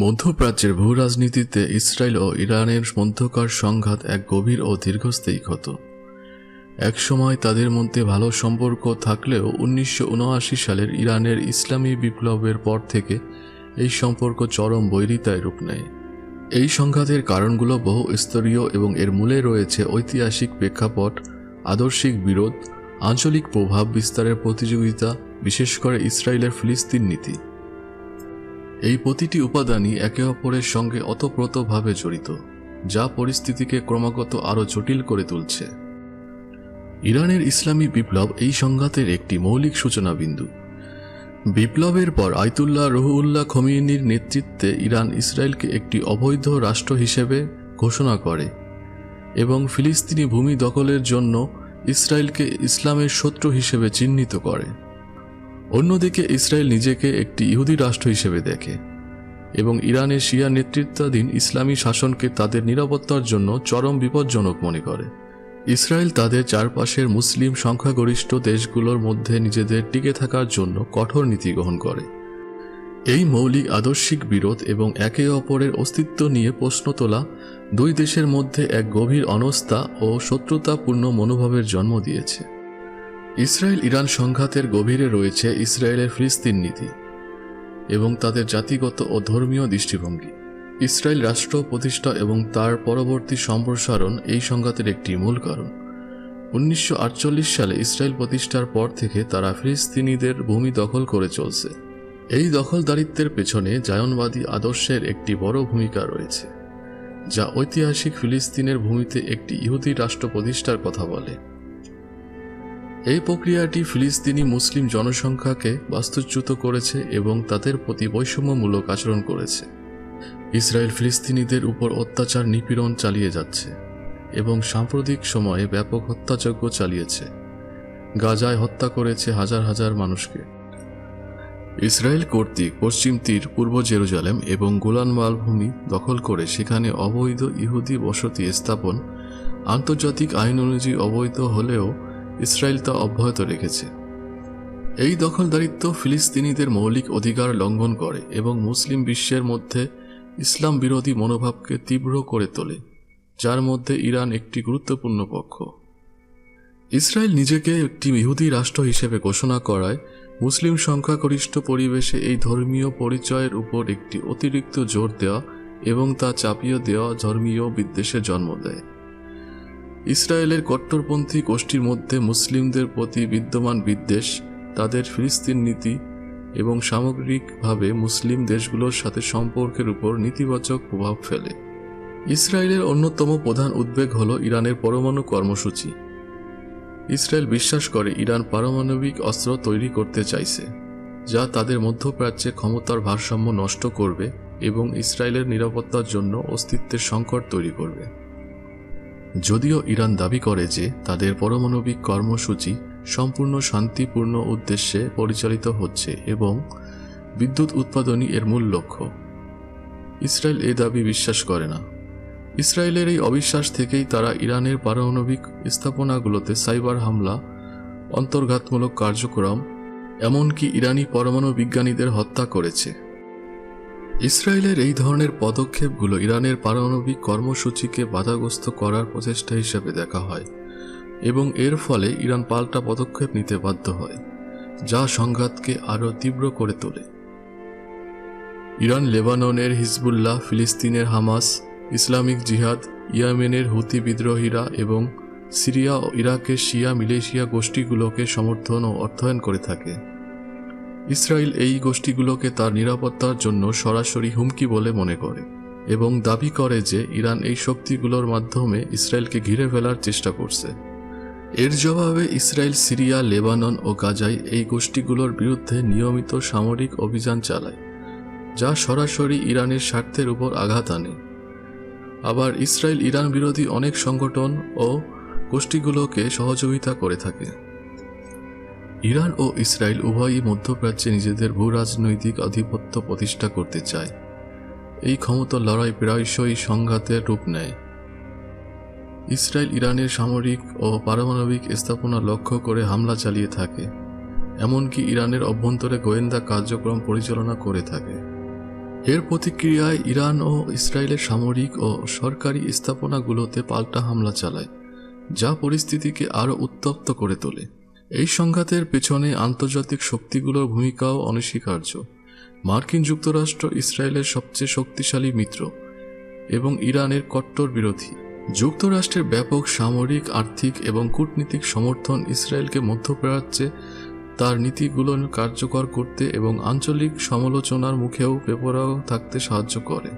মধ্যপ্রাচ্যের ভূ রাজনীতিতে ইসরায়েল ও ইরানের মধ্যকার সংঘাত এক গভীর ও দীর্ঘস্থায়ী ক্ষত। একসময় তাদের মধ্যে ভালো সম্পর্ক থাকলেও উনিশশো উনআশি সালের ইরানের ইসলামী বিপ্লবের পর থেকে এই সম্পর্ক চরম বৈরিতায় রূপ নেয়। এই সংঘাতের কারণগুলো বহু স্তরীয় এবং এর মূলে রয়েছে ঐতিহাসিক প্রেক্ষাপট, আদর্শিক বিরোধ, আঞ্চলিক প্রভাব বিস্তারের প্রতিযোগিতা, বিশেষ করে ইসরায়েলের ফিলিস্তিন নীতি। এই প্রতিটি উপাদানই একে অপরের সঙ্গে অতপ্রতভাবে জড়িত, যা পরিস্থিতিকে ক্রমাগত আরও জটিল করে তুলছে। ইরানের ইসলামী বিপ্লব এই সংঘাতের একটি মৌলিক সূচনা বিন্দু বিপ্লবের পর আয়তুল্লাহ রহুউল্লাহ খমিনীর নেতৃত্বে ইরান ইসরায়েলকে একটি অবৈধ রাষ্ট্র হিসেবে ঘোষণা করে এবং ফিলিস্তিনি ভূমি দখলের জন্য ইসরায়েলকে ইসলামের শত্রু হিসেবে চিহ্নিত করে। অন্যদিকে ইসরায়েল নিজেকে একটি ইহুদি রাষ্ট্র হিসেবে দেখে এবং ইরানের শিয়া নেতৃত্বাধীন ইসলামী শাসনকে তাদের নিরাপত্তার জন্য চরম বিপজ্জনক মনে করে। ইসরায়েল তাদের চারপাশের মুসলিম সংখ্যাগরিষ্ঠ দেশগুলোর মধ্যে নিজেদের টিকে থাকার জন্য কঠোর নীতি গ্রহণ করে। এই মৌলিক আদর্শিক বিরোধ এবং একে অপরের অস্তিত্ব নিয়ে প্রশ্ন তোলা দুই দেশের মধ্যে এক গভীর অনস্থা ও শত্রুতাপূর্ণ মনোভাবের জন্ম দিয়েছে। ইসরায়েল ইরান সংঘাতের গভীরে রয়েছে ইসরায়েলের ফিলিস্তিন নীতি এবং তাদের জাতিগত ও ধর্মীয় দৃষ্টিভঙ্গি। ইসরায়েল রাষ্ট্র প্রতিষ্ঠা এবং তার পরবর্তী সম্প্রসারণ এই সংঘাতের একটি মূল কারণ। উনিশশো আটচল্লিশ সালে ইসরায়েল প্রতিষ্ঠার পর থেকে তারা ফিলিস্তিনিদের ভূমি দখল করে চলছে। এই দখলদারিত্বের পেছনে জায়নবাদী আদর্শের একটি বড় ভূমিকা রয়েছে, যা ঐতিহাসিক ফিলিস্তিনের ভূমিতে একটি ইহুদি রাষ্ট্র প্রতিষ্ঠার কথা বলে। এই প্রক্রিয়াটি ফিলিস্তিনি মুসলিম জনসংখ্যাকে বাস্তুচ্যুত করেছে এবং তাদের প্রতি বৈষম্যমূলক আচরণ করেছে। ইসরায়েল ফিলিস্তিনিদের উপর অত্যাচার নিপীড়ন চালিয়ে যাচ্ছে এবং সাম্প্রতিক সময়ে ব্যাপক হত্যাযজ্ঞ চালিয়েছে। গাজায় হত্যা করেছে হাজার হাজার মানুষকে। ইসরায়েল কর্তৃক পশ্চিম তীর, পূর্ব জেরুজালেম এবং গোলান মালভূমি দখল করে সেখানে অবৈধ ইহুদি বসতি স্থাপন, আন্তর্জাতিক আইন অনুযায়ী অবৈধ হলেও ইসরায়েল তা অব্যাহত রেখেছে। এই দখলদারিত্ব ফিলিস্তিনিদের মৌলিক অধিকার লঙ্ঘন করে এবং মুসলিম বিশ্বের মধ্যে ইসলাম বিরোধী মনোভাবকে তীব্র করে তোলে, যার মধ্যে ইরান একটি গুরুত্বপূর্ণ পক্ষ। ইসরায়েল নিজেকে একটি ইহুদি রাষ্ট্র হিসেবে ঘোষণা করায় মুসলিম সংখ্যাগরিষ্ঠ পরিবেশে এই ধর্মীয় পরিচয়ের উপর একটি অতিরিক্ত জোর দেওয়া এবং তা চাপিয়ে দেওয়া ধর্মীয় বিদ্বেষের জন্ম দেয়। ইসরায়েলের কট্টরপন্থী গোষ্ঠীর মধ্যে মুসলিমদের প্রতি বিদ্যমান বিদ্বেষ, তাদের ফিলিস্তিন নীতি এবং সামগ্রিকভাবে মুসলিম দেশগুলোর সাথে সম্পর্কের উপর নেতিবাচক প্রভাব ফেলে। ইসরায়েলের অন্যতম প্রধান উদ্বেগ হল ইরানের পরমাণু কর্মসূচি। ইসরায়েল বিশ্বাস করে ইরান পারমাণবিক অস্ত্র তৈরি করতে চাইছে, যা তাদের মধ্যপ্রাচ্যে ক্ষমতার ভারসাম্য নষ্ট করবে এবং ইসরায়েলের নিরাপত্তার জন্য অস্তিত্বের সংকট তৈরি করবে। যদিও ইরান দাবি করে যে তাদের পারমাণবিক কর্মসূচি সম্পূর্ণ শান্তিপূর্ণ উদ্দেশ্যে পরিচালিত হচ্ছে এবং বিদ্যুৎ উৎপাদনই এর মূল লক্ষ্য। ইসরায়েল এ দাবি বিশ্বাস করে না। ইসরায়েলের এই অবিশ্বাস থেকেই তারা ইরানের পারমাণবিক স্থাপনাগুলোতে সাইবার হামলা, অন্তর্ঘাতমূলক কার্যক্রম, এমনকি ইরানি পরমাণু বিজ্ঞানীদের হত্যা করেছে। ইসরায়েলের এই ধরনের পদক্ষেপগুলো ইরানের পারমাণবিক কর্মসূচিকে বাধাগ্রস্ত করার প্রচেষ্টা হিসেবে দেখা হয় এবং এর ফলে ইরান পাল্টা পদক্ষেপ নিতে বাধ্য হয়, যা সংঘাতকে আরও তীব্র করে তোলে। ইরান, লেবাননের হিজবুল্লাহ, ফিলিস্তিনের হামাস, ইসলামিক জিহাদ, ইয়ামেনের হুতি বিদ্রোহীরা এবং সিরিয়া ও ইরাকের শিয়া মিলেশিয়া গোষ্ঠীগুলোকে সমর্থন ও অর্থায়ন করে থাকে। ইসরায়েল এই গোষ্ঠীগুলোকে তার নিরাপত্তার জন্য সরাসরি হুমকি বলে মনে করে এবং দাবি করে যে ইরান এই শক্তিগুলোর মাধ্যমে ইসরায়েলকে ঘিরে ফেলার চেষ্টা করছে। এর জবাবে ইসরায়েল, সিরিয়া, লেবানন ও গাজায় এই গোষ্ঠীগুলোর বিরুদ্ধে নিয়মিত সামরিক অভিযান চালায়, যা সরাসরি ইরানের স্বার্থের উপর আঘাত আনে। আবার ইসরায়েল ইরান বিরোধী অনেক সংগঠন ও গোষ্ঠীগুলোকে সহযোগিতা করে থাকে। ইরান ও ইসরায়েল উভয়ই মধ্যপ্রাচ্যে নিজেদের ভূ রাজনৈতিক আধিপত্য প্রতিষ্ঠা করতে চায়। এই ক্ষমতার লড়াই প্রায়শই সংঘাতের রূপ নেয়। ইসরায়েল ইরানের সামরিক ও পারমাণবিক স্থাপনা লক্ষ্য করে হামলা চালিয়ে থাকে, এমনকি ইরানের অভ্যন্তরে গোয়েন্দা কার্যক্রম পরিচালনা করে থাকে। এর প্রতিক্রিয়ায় ইরান ও ইসরায়েলের সামরিক ও সরকারি স্থাপনাগুলোতে পাল্টা হামলা চালায়, যা পরিস্থিতিকে আরও উত্তপ্ত করে তোলে। এই সংঘাতের পেছনে আন্তর্জাতিক শক্তিগুলোর ভূমিকাও অনস্বীকার্য। মার্কিন যুক্তরাষ্ট্র ইসরায়েলের সবচেয়ে শক্তিশালী মিত্র এবং ইরানের কট্টর বিরোধী। যুক্তরাষ্ট্রের ব্যাপক সামরিক, আর্থিক এবং কূটনীতিক সমর্থন ইসরায়েলকে মধ্যপ্রাচ্যে তার নীতিগুলো কার্যকর করতে এবং আঞ্চলিক সমালোচনার মুখেও বেপরাও থাকতে সাহায্য করে।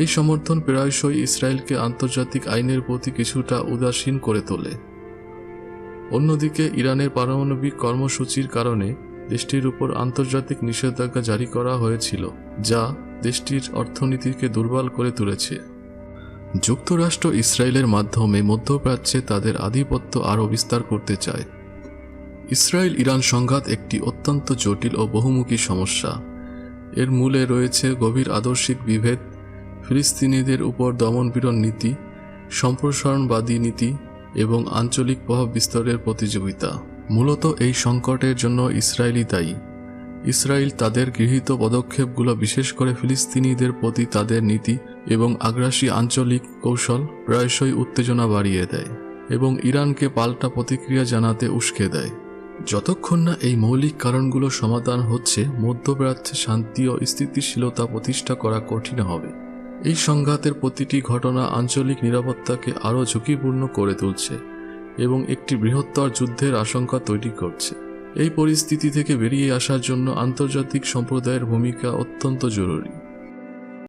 এই সমর্থন প্রায়শই ইসরায়েলকে আন্তর্জাতিক আইনের প্রতি কিছুটা উদাসীন করে তোলে। অন্যদিকে ইরানের পারমাণবিক কর্মসূচির কারণে দেশটির উপর আন্তর্জাতিক নিষেধাজ্ঞা জারি করা হয়েছিল, যা দেশটির অর্থনীতিকে দুর্বল করে তুলেছে। যুক্তরাষ্ট্র ইসরায়েলের মাধ্যমে মধ্যপ্রাচ্যে তাদের আধিপত্য আরও বিস্তার করতে চায়। ইসরায়েল ইরান সংঘাত একটি অত্যন্ত জটিল ও বহুমুখী সমস্যা। এর মূলে রয়েছে গভীর আদর্শিক বিভেদ, ফিলিস্তিনিদের উপর দমনপীড়ন নীতি, সম্প্রসারণবাদী নীতি এবং আঞ্চলিক প্রভাব বিস্তারের প্রতিযোগিতা। মূলত এই সংকটের জন্য ইসরায়েলই দায়ী। ইসরায়েল তাদের গৃহীত পদক্ষেপগুলো বিশেষ করে ফিলিস্তিনিদের প্রতি তাদের নীতি এবং আগ্রাসী আঞ্চলিক কৌশল প্রায়শই উত্তেজনা বাড়িয়ে দেয় এবং ইরানকে পাল্টা প্রতিক্রিয়া জানাতে উস্কে দেয়। যতক্ষণ না এই মৌলিক কারণগুলো সমাধান হচ্ছে, মধ্যপ্রাচ্যে শান্তি ও স্থিতিশীলতা প্রতিষ্ঠা করা কঠিন হবে। এই সংঘাতের প্রতিটি ঘটনা আঞ্চলিক নিরাপত্তাকে আরও ঝুঁকিপূর্ণ করে তুলছে এবং একটি বৃহত্তর যুদ্ধের আশঙ্কা তৈরি করছে। এই পরিস্থিতি থেকে বেরিয়ে আসার জন্য আন্তর্জাতিক সম্প্রদায়ের ভূমিকা অত্যন্ত জরুরি।